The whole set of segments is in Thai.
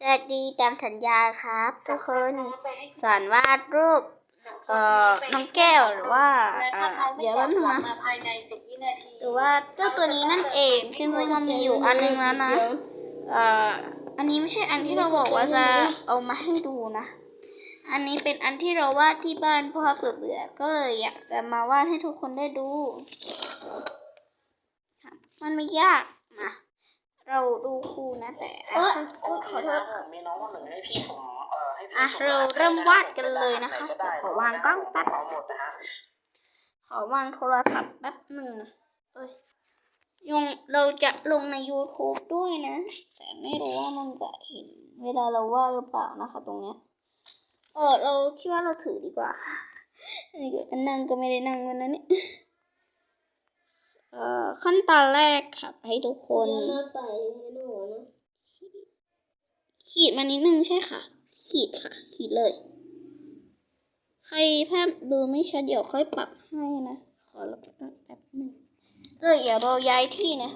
จะดีตามสัญญาครับทุกคนสอนวาดรูปเอ่อน้องแก้วหรือว่าและอ่าถ้าเขาไม่เดี๋ยวตแป๊อบบนึงกลับนะมาภายในสิบวินาทีหรือว่าเจ้าตัวนี้นั่นเองจริงๆมันมีอยู่อันนึงแล้วนะเอ่ออันนี้ไม่ใช่อันที่เราบอกว่าจะเอามาให้ดูนะ อันนี้เป็นอันที่เราวาดที่บ้านเพราะว่าเบื่อๆก็เลยอยากจะมาวาดให้ทุกคนได้ดูค่ะมันไม่ยากนะ เราดูครูนะแต่อะขอโทษผมมีน้องคนหนึ่งให้พี่ผมเอ่อให้พี่อะส่งเราเริ่มวาดกันเลยนะคะไหก็ได้เดี๋ยวขอวางกล้องแป๊บเอาหมดนะฮะขอวางโทรศัพท์แป๊บหนึ่งนะเอ้ยยงเราจะลงใน YouTube ด้วยนะ แต่ไม่รู้ว่ามันจะเห็น เวลาเราวาดหรือเปล่านะคะ ตรงเนี้ยเออเราคิดว่าเราถือดีกว่านี่ก็นั่งก็ไม่ได้นั่งวันนั้นนี่ เอ่อขั้นตอนแรกค่ะให้ทุกคนขีดมานิดนึงใช่ค่ะ ขีดค่ะ ขีดเลย ใครภาพดูไม่ชัดเดี๋ยวค่อยปรับให้นะ ขอรับตั้งแป๊บหนึงเลยเดี๋ยวเราย้ายที่นะ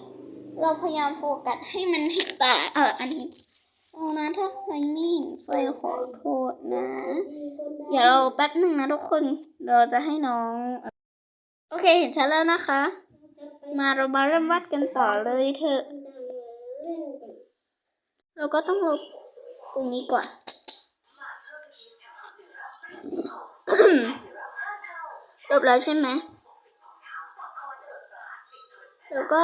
เราพยายามโฟกัสให้มันเห็นตาเอออันนี้เอานะถ้าใครไม่เห็นไฟขอโทษนะ เดี๋ยวเราแป๊บหนึ่งนะทุกคน เราจะให้น้อง โอเคเห็นชัดแล้วนะคะ มาเรามาเริ่มวาดกันต่อเลยเถอะ เราก็ต้องลบตรงนี้ก่อน ลบแล้วใช่ไหมแล้วก็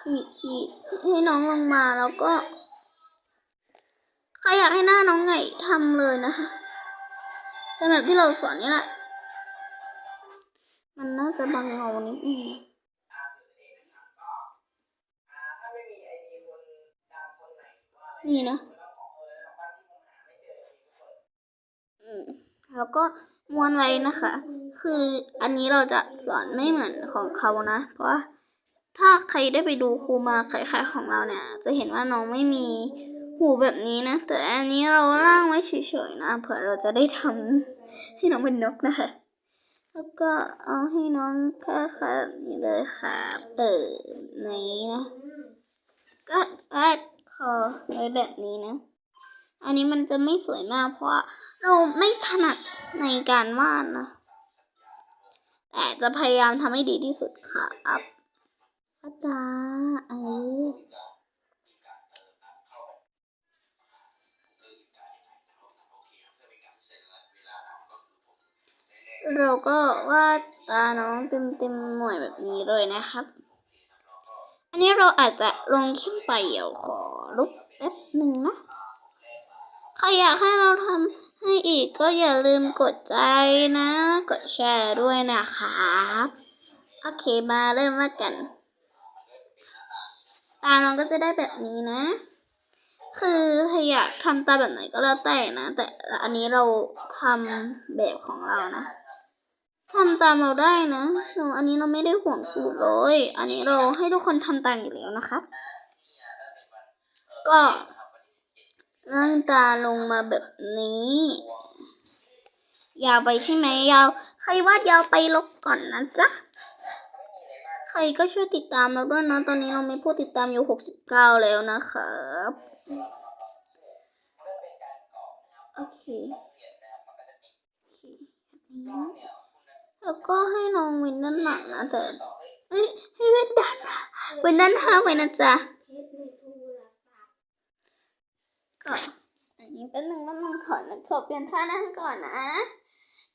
ขีดขีดให้น้องลงมาแล้วก็ ใครอยากให้หน้าน้องไงทำเลยนะคะเป็นแบบที่เราสอนนี่แหละ มันน่าจะบังเงานิดนึง นี่นะอืมแล้วก็ม้วนไว้นะคะ คืออันนี้เราจะสอนไม่เหมือนของเขานะ เพราะว่าถ้าใครได้ไปดูครูมาคล้ายๆของเราเนี่ย จะเห็นว่าน้องไม่มีหูแบบนี้นะ แต่อันนี้เราล่างไว้เฉยๆนะ เผื่อเราจะได้ทำให้น้องเป็นนกนะคะ แล้วก็เอาให้น้องค่าค่ะนี้เลยค่ะ เปิดนี้นะ ก็วาด คอไว้แบบนี้นะ อันนี้มันจะไม่สวยมากเพราะเราไม่ถนัดในการวาดนะ แต่จะพยายามทำให้ดีที่สุดค่ะอัพตาเออเราก็วาดตาน้องเต็มๆหน่วยแบบนี้เลยนะครับ อันนี้เราอาจจะ ลงขึ้นไปเดี๋ยวขอลบแป๊บหนึ่งนะใครอยากให้เราทำให้อีกก็อย่าลืมกดใจนะ กดแชร์ด้วยนะครับโอเคมาเริ่มมากัน ตาน้องก็จะได้แบบนี้นะ คือใครอยากทำตาแบบไหนก็แล้วแต่นะ แต่อันนี้เราทำแบบของเรานะ ทำตามเราได้นะเราอันนี้เราไม่ได้ห่วงสูตรเลย อันนี้เราให้ทุกคนทำตามอยู่แล้วนะครับก็นั่งตาลงมาแบบนี้ ยาวไปใช่ไหมยาว ใครวาดยาวไปลบก่อนนะจ๊ะ ใครก็ช่วยติดตามเราด้วยนะ ตอนนี้เราไมีผู้ติดตามอยู่หกสิบเก้าแล้วนะครับโอเคโอเคแบบนี้ แล้วก็ให้น้องเว้นด้านหลังนะแต่เอ้ยให้เว้นด้านน้าเว้นด้านข้างไว้นะจ๊ะก็อันนี้เป็นหนึ่งแล้วมันขอนะขอเปลี่ยนท่านั่งก่อนนะ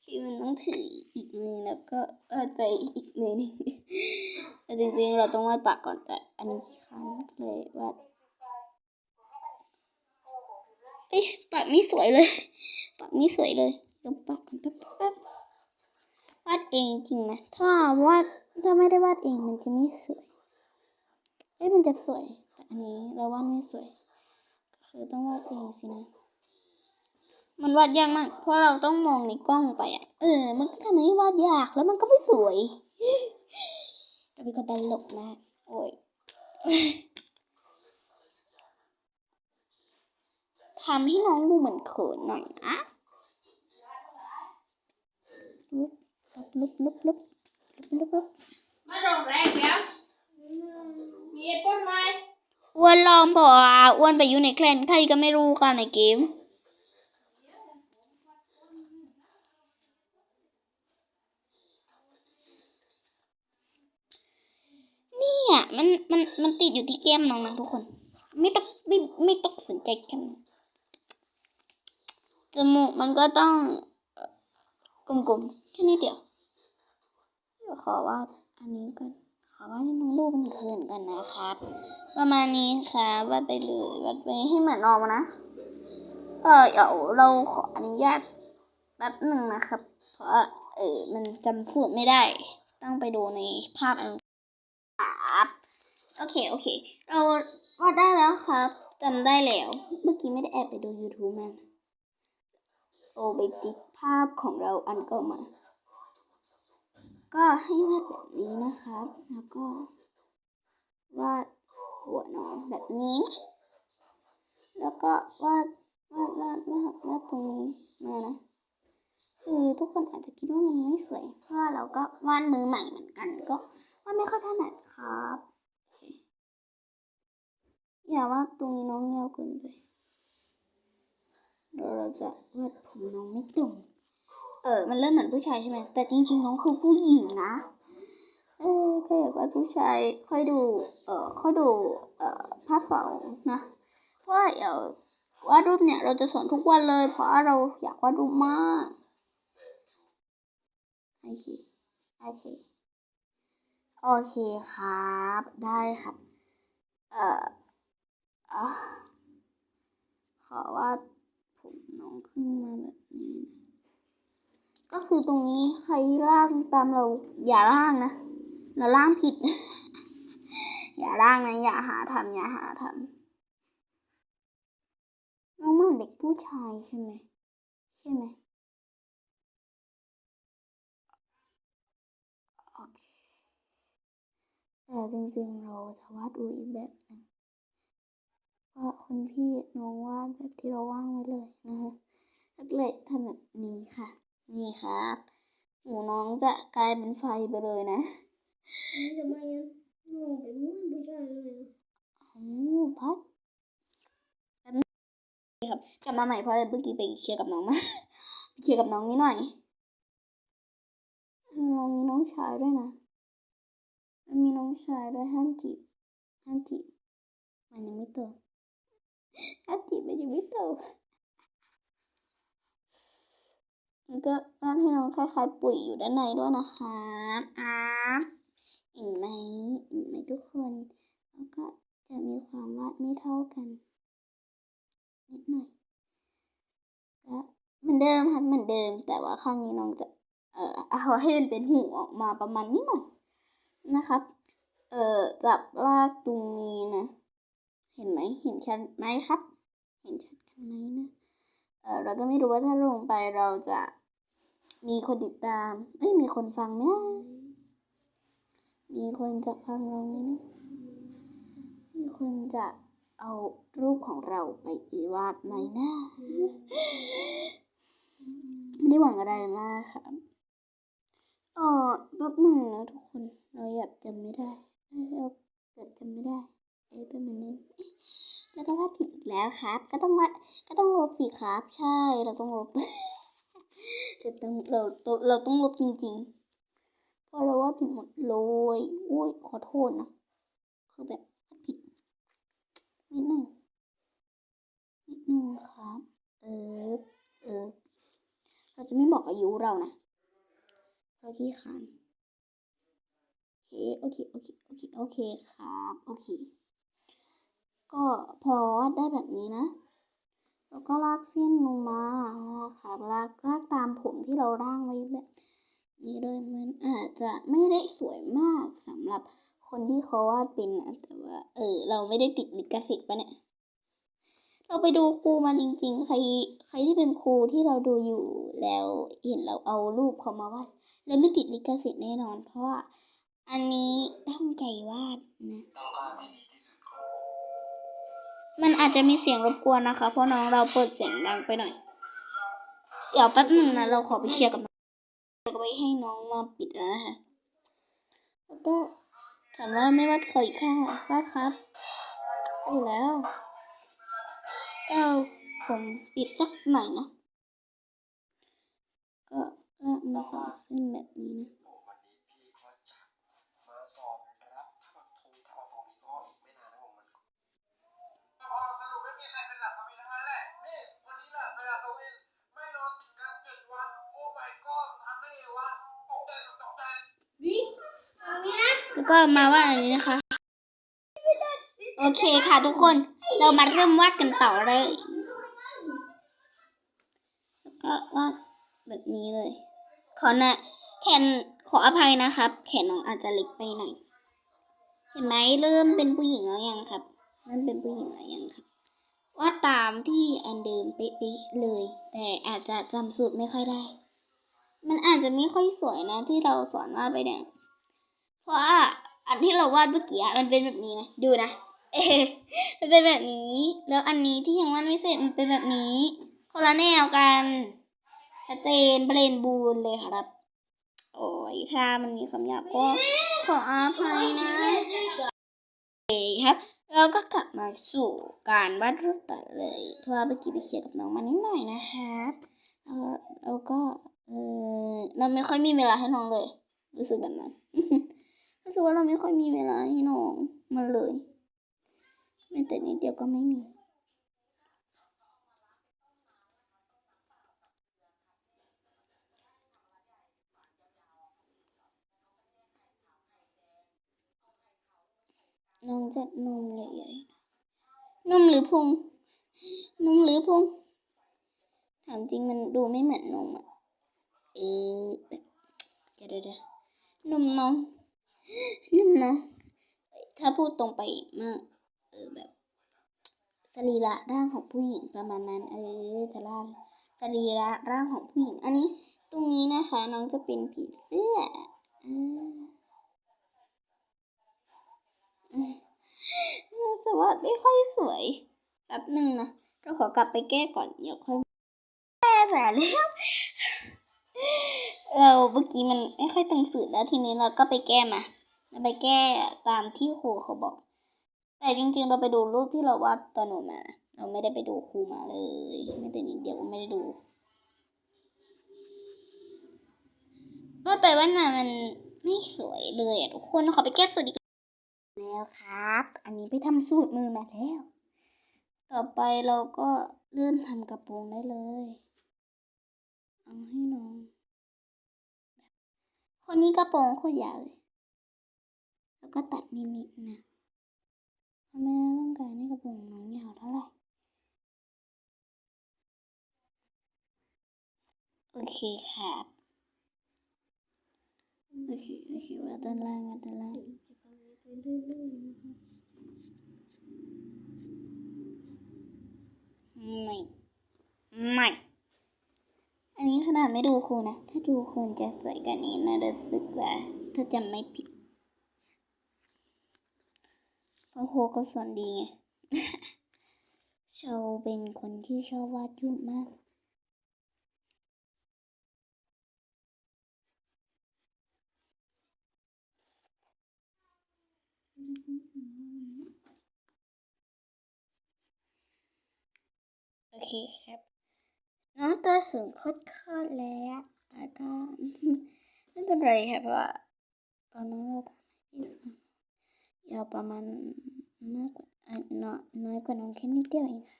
คือมันต้องถืออีกมือแล้วก็เออไปอีกมือนึงแต่จริงๆเราต้องวาดปากก่อนแต่ อันนี้ค้างเลยวาดเอ๊ะปากไม่สวยเลย ปากไม่สวยเลยลบปากก่อนแป๊บ วาดเองจริงนะถ้าวาดถ้าไม่ได้วาดเองมันจะไม่สวยเอ๊ะมันจะสวยแต่อันนี้เราวาดไม่สวยคือต้องวาดเองสินะ มันวาดยากมาก เพราะเราต้องมองในกล้องไปอะ เออ มันก็ทำให้วาดยากแล้วมันก็ไม่สวยเราเป็นคนตลกนะโอ้ยทำให้น้องดูเหมือนเขินหน่อยนะ ลุบลุบลุบลุบลุบลุบลุบมาโรงแรมแล้วมีเอ็ดป้นไหมอ้วนลองบอกว่าอ้วนไปอยู่ในแคลนใครก็ไม่รู้ค่ะในเกมเนี่ยมันมันมันติดอยู่ที่แก้มน้องนะทุกคน ไม่ต้องไม่ไม่ต้องสนใจกันจมูกมันก็ต้อง กลมๆแค่นี้เดียวเดี๋ยวขอวาดอันนี้ก่อนขอวาดให้น้องรูเปมันเขินกันนะครับ ประมาณนี้ค่ะวาดไปเลยวาดไปให้เหมือนนองนะเออเดี๋ยวเราขออนุญาตแป๊บหนึ่งนะครับ เพราะเออมันจำสูตรไม่ได้ ต้องไปดูในภาพอันครับโอเคโอเค เราวาดได้แล้วครับจำได้แล้ว เมื่อกี้ไม่ได้แอบไปดู YouTube มัน โอไปติ๊กภาพของเราอันเก่ามา ก็ให้วาดแบบนี้นะครับแล้วก็วาดหัวน้องแบบนี้ แล้วก็วาดวาดวาดวาดวาดตรงนี้มานะคือทุกคนอาจจะคิดว่ามันไม่สวยเพราะเราก็วาดมือใหม่เหมือนกัน ก็วาดไม่ค่อยถนัดครับ อย่าวาดตรงนี้น้องเงาเกินไป เราจะวาดผมน้องไม่ตรง เออ มันเริ่มเหมือนผู้ชายใช่ไหม แต่จริงๆน้องคือผู้หญิงนะ เออใครอยากวาดผู้ชายค่อยดู เอ่อ ค่อยดู เอ่อ ภาคสองนะเพราะว่าเดี๋ยววาดรูปเนี่ยเราจะสอนทุกวันเลย เพราะเราอยากวาดรูปมาก โอเค โอเค โอเคครับ ได้ครับ เอ่ออะขอวาด น้องขึ้นมาแบบนี้นะก็คือตรงนี้ใครล่างตามเราอย่าล่างนะเราล่างผิด อย่าล่างนะอย่าหาทำอย่าหาทำน้องเมือเด็กผู้ชายใช่ไหมใช่ไหมโอเคแต่จริงๆเราจะวาดดูอีกแบบหนึง เพราะคนพี่น้องวาดแบบที่เราว่างไว้เลยนะคะก็เลยทำแบบนี้ค่ะ นี่ครับหูน้องจะกลายเป็นไฟไปเลยนะทำไมอะน้องเป็นเหมือนผู้ชายเลยอะโอ้พัดแบบนี้ครับกลับมาใหม่เพราะอะไรเมื่อกี้ไปเคลียร์กับน้องมาไปเคลียร์กับน้องนิดหน่อยเรามีน้องชายด้วยนะมันมีน้องชายด้วยห้ามจีบห้ามจีบมันยังไม่โต ห้ามจีบมันยังไม่โตมันก็วาดให้น้องคล้ายๆปุ๋ยอยู่ด้านในด้วยนะคะอ้าเห็นไหมเห็นไหมทุกคน แล้วก็จะมีความวาดไม่เท่ากันนิดหน่อยก็เหมือนเดิมครับเหมือนเดิม แต่ว่าครั้งนี้น้องจะ เอ่อเอาให้มันเป็นหูออกมาประมาณนี้หน่อยนะครับ เอ่อจับลากตรงนี้นะ เห็นไหมเห็นชัดไหมครับ เห็นชัดกันไหมนะเออเราก็ไม่รู้ว่าถ้าลงไปเราจะมีคนติดตามไม่มีคนฟังไหมนะมีคนจะฟังเราไหมนะมีคนจะเอารูปของเราไปวาดไหมนะไม่ได้หวังอะไรมากค่ะเออแป๊บหนึ่งนะทุกคน เราอยากจำไม่ได้เอ้ยเราเกิดจำไม่ได้ เอ๊ะเป็นแบบนี้แล้วก็วาดผิดอีกแล้วครับ ก็ต้องวาดก็ต้องลบสิครับ ใช่เราต้องลบเดี๋ยวต้องเราเราต้องลบจริงๆเพราะเราวาดผิดหมดเลยอุ้ยขอโทษนะคือแบบผิดนิดหนึ่งนิดหนึ่งครับ เออเออเราจะไม่บอกอายุเรานะเราขี้ขานโอเค โอเค โอเค โอเค โอเค ครับ โอเค ก็พอวาดได้แบบนี้นะ แล้วก็ลากเส้นลงมาลากขาลากลากตามผมที่เราร่างไว้แบบนี้เลยมันอาจจะไม่ได้สวยมากสำหรับคนที่เขาวาดเป็นนะแต่ว่า เออ เราไม่ได้ติดลิขสิทธิ์ปะเนี่ยเราไปดูครูมาจริงๆ ใครใครที่เป็นครูที่เราดูอยู่แล้วเห็นเราเอารูปเขามาวาดแล้วไม่ติดลิขสิทธิ์แน่นอน เพราะว่าอันนี้ตั้งใจวาดนะ มันอาจจะมีเสียงรบกวนนะคะ เพราะน้องเราเปิดเสียงดังไปหน่อย เดี๋ยวแป๊บหนึ่งนะเราขอไปเคลียร์กับน้องแล้วก็ไปให้น้องมาปิดแล้วนะคะแล้วก็ถามว่าไม่วาดขออีกข้างเหรอวาดครับอยู่แล้วก็ผมปิดสักหน่อยนะก็ก็มีสองเส้นแบบนี้นะ แล้วก็มาว่าอย่างนี้นะคะ โอเคค่ะทุกคน เรามาเริ่มวาดกันต่อเลย แล้วก็วาดแบบนี้เลย ขอนะแขนขออภัยนะครับ แขนน้องอาจจะเล็กไปหน่อย เห็นไหมเริ่มเป็นผู้หญิงแล้วยังครับเริ่มเป็นผู้หญิงแล้วยังครับวาดตามที่อันเดิมเป๊ะๆเลย แต่อาจจะจำสูตรไม่ค่อยได้ มันอาจจะไม่ค่อยสวยนะที่เราสอนวาดไปเนี่ย เพราะว่าอันที่เราวาดเมื่อกี้มันเป็นแบบนี้นะ ดูนะ เอมันเป็นแบบนี้ แล้วอันนี้ที่ยังวาดไม่เสร็จมันเป็นแบบนี้คนละแนวกันชัดเจนเบรนบูนเลยครับ โอ้ยถ้ามันมีคำหยาบก็ขออภัยนะโอเคครับเราก็กลับมาสู่การวาดรูปตัดเลย เพราะว่าเมื่อกี้ไปเคลียร์กับน้องมานิดหน่อยนะครับแล้วก็เออเราไม่ค่อยมีเวลาให้น้องเลย รู้สึกแบบนั้น รู้สึกว่าเราไม่ค่อยมีเวลาให้น้องมันเลยแม้แต่นิดเดียวก็ไม่มีน้องจะนมใหญ่ๆนมหรือพุงนมหรือพุงถามจริงมันดูไม่เหมือนนมอะ เออแบบเดี๋ยวเดี๋ยวเดี๋ยวนมน้อง นมน้องถ้าพูดตรงไปมาก เออแบบสรีระร่างของผู้หญิงประมาณนั้น เออจะร่าสรีระร่างของผู้หญิง อันนี้ ตรงนี้นะคะ น้องจะเป็นผีเสื้ออ่าน่าจะวาดไม่ค่อยสวยแป๊บหนึ่งนะเราขอกลับไปแก้ก่อนเดี๋ยวค่อยแก้แต่แล้วเราเมื่อกี้มันไม่ค่อยตึงฝืดแล้วทีนี้เราก็ไปแก้มา ไปแก้ตามที่ครูเขาบอก แต่จริงๆ เราไปดูรูปที่เราวาดตอนหนูมา เราไม่ได้ไปดูครูมาเลยไม่แต่นิดเดียวก็ไม่ได้ดูว่าไปว่าน่ะมันไม่สวยเลยอะทุกคนขอไปแก้สูตรอีกแล้วครับ อันนี้ไปทำสูตรมือมาแล้ว ต่อไปเราก็เริ่มทำกระโปรงได้เลย เอาให้น้อง คนนี้กระโปรงโคตรยาวเลย ก็ตัดนิดๆนะเพราะแม่ต้องการให้กระโปรงน้องยาวเท่าไหร่โอเคครับโอเคโอเคว่าด้านล่างว่าด้านล่างไม่ไม่อันนี้ขนาดไม่ดูครูนะ ถ้าดูครูจะใส่กันนี้น่าจะสึกว่า ถ้าจำไม่ผิด เพราะคก็สอนดีไงเชาเป็นคนที่ชอบวาดรูปมากโอเคครับ น้องตัวสูงโคตรๆเลยอะแต่ก็ไม่เป็นไรครับเพราะว่าตอนนั้นเราทำให้พี่สาว ยาวประมาณมากกว่าอะน้อยน้อยกว่าน้องแค่นิดเดียวเองค่ะ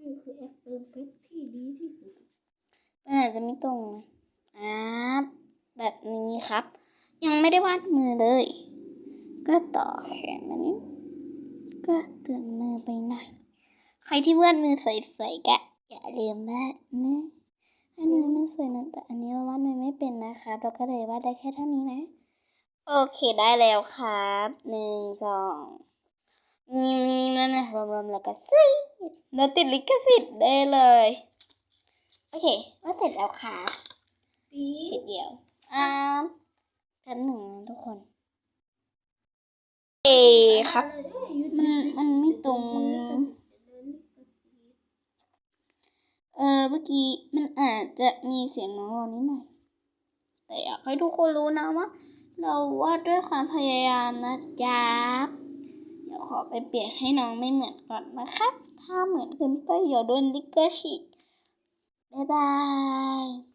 นี่คือแอปเติมเพชรที่ดีที่สุดมันอาจจะไม่ตรงนะอ่าแบบนี้ครับ ยังไม่ได้วาดมือเลย ก็ต่อแขนมานิดก็เติมมือไปหน่อย ใครที่วาดมือสวยๆก็อย่าลืมวาดนะ อันนี้มันสวยนะแต่อันนี้เราวาดมือไม่เป็นนะคะเราก็เลยวาดได้แค่เท่านี้นะ โอเคได้แล้วครับหนึ่งสองนี่นั่นนะรวมๆแล้วก็ซิแล้วติดลิขสิทธิ์ได้เลย โอเคก็เสร็จแล้วครับปีขีดเดียวอ่าแป๊บหนึ่งนะทุกคน เอครับ มันมันไม่ตรง เออเมื่อกี้มันอาจจะมีเสียงน้องรอนิดหน่อยแต่อยากให้ทุกคนรู้นะว่า เราวาดด้วยความพยายามนะจ๊ะเดี๋ยวขอไปเปลี่ยนให้น้องไม่เหมือนก่อนนะครับ ถ้าเหมือนเกินไปอย่าโดนลิกเกอร์ชิตบ๊ายบาย